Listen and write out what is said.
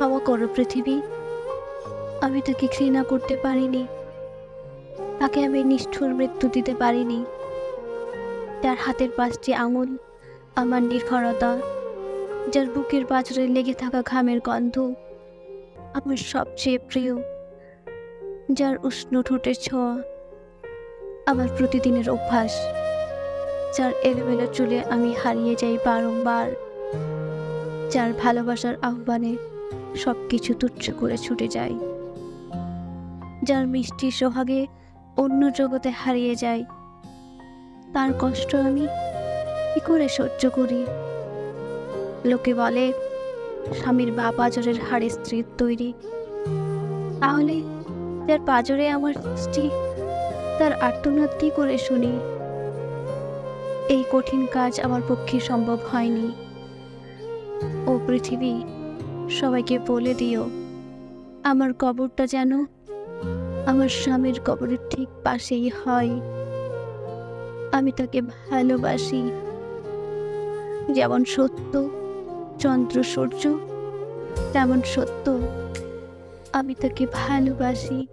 ক্ষমা করো পৃথিবী। আমি তাকে ঘৃণা করতে পারিনি। তাকে আমি নিষ্ঠুর মৃত্যু দিতে পারিনি। তার হাতের পাঁচটি আঙুল, আমার নির্ভরতা, যার বুকের পাঁচরে লেগে থাকা ঘামের গন্ধ আমার সবচেয়ে প্রিয়, যার উষ্ণ ঠোঁটের ছোঁয়া আমার প্রতিদিনের অভ্যাস, যার এলোমেলো চুলে আমি হারিয়ে যাই বারংবার, যার ভালোবাসার আহ্বানে সব কিছু তুচ্ছ করে ছুটে যায়। যার মিষ্টি সোহাগে অন্য জগতে হারিয়ে যায়। তার কষ্ট আমি কি করে সহ্য করি? লোকে বলে, স্বামীর বা পাজরের হাড়ে স্ত্রীর তৈরি। তাহলে যার পাজরে আমার স্ত্রী তার আর্তনাদ কি করে শুনি? এই কঠিন কাজ আমার পক্ষে সম্ভব হয়নি। ও পৃথিবী সবাইকে বলে দিও, আমার কবরটা যেন আমার স্বামীর কবরের ঠিক পাশেই হয়। আমি তাকে ভালোবাসি। যেমন সত্য, চন্দ্র সূর্য, তেমন সত্য। আমি তাকে ভালোবাসি।